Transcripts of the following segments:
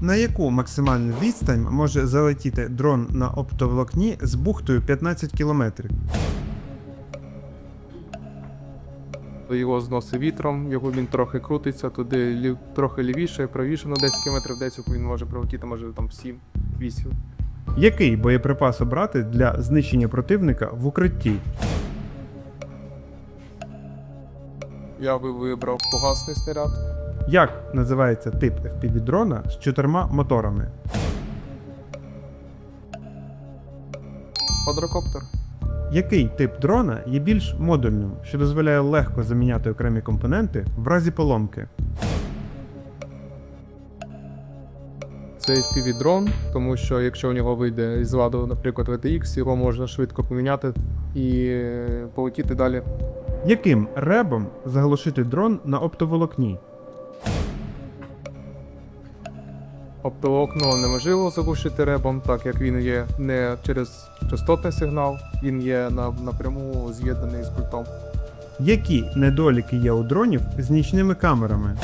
На яку максимальну відстань може залетіти дрон на оптоволокні з бухтою 15 км? Його зносить вітром, його він трохи крутиться, туди лів, трохи лівіше, правіше, на 10 км десь він може прилетіти, може там 7-8. Який боєприпас обрати для знищення противника в укритті? Я би вибрав фугасний снаряд. Як називається тип FPV-дрона з чотирма моторами? Квадрокоптер. Який тип дрона є більш модульним, що дозволяє легко заміняти окремі компоненти в разі поломки? Це fpv дрон, тому що якщо у нього вийде із ладу, наприклад, VTX, його можна швидко поміняти і е, полетіти далі. Яким ребом заглушити дрон на оптоволокні? Оптоволокно неможливо заглушити ребом, так як він є не через частотний сигнал, він є напряму з'єднаний з пультом. Які недоліки є у дронів з нічними камерами?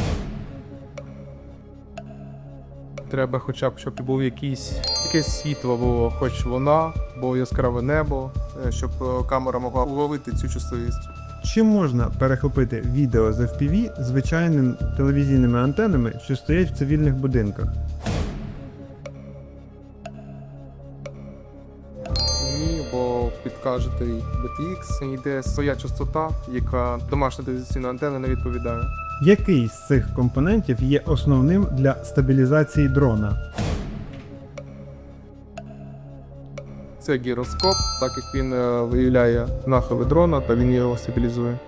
Треба хоча б, щоб був якийсь, якесь світло було, хоч луна, було яскраве небо, е, щоб е, камера могла уловити цю часовість. Чи можна перехопити відео з FPV звичайними телевізійними антенами, що стоять в цивільних будинках? Підкажете BTX, йде своя частота, яка домашня телевізійна антенна не відповідає. Який з цих компонентів є основним для стабілізації дрона? Це гіроскоп, так як він е, виявляє нахили дрона, та він його стабілізує.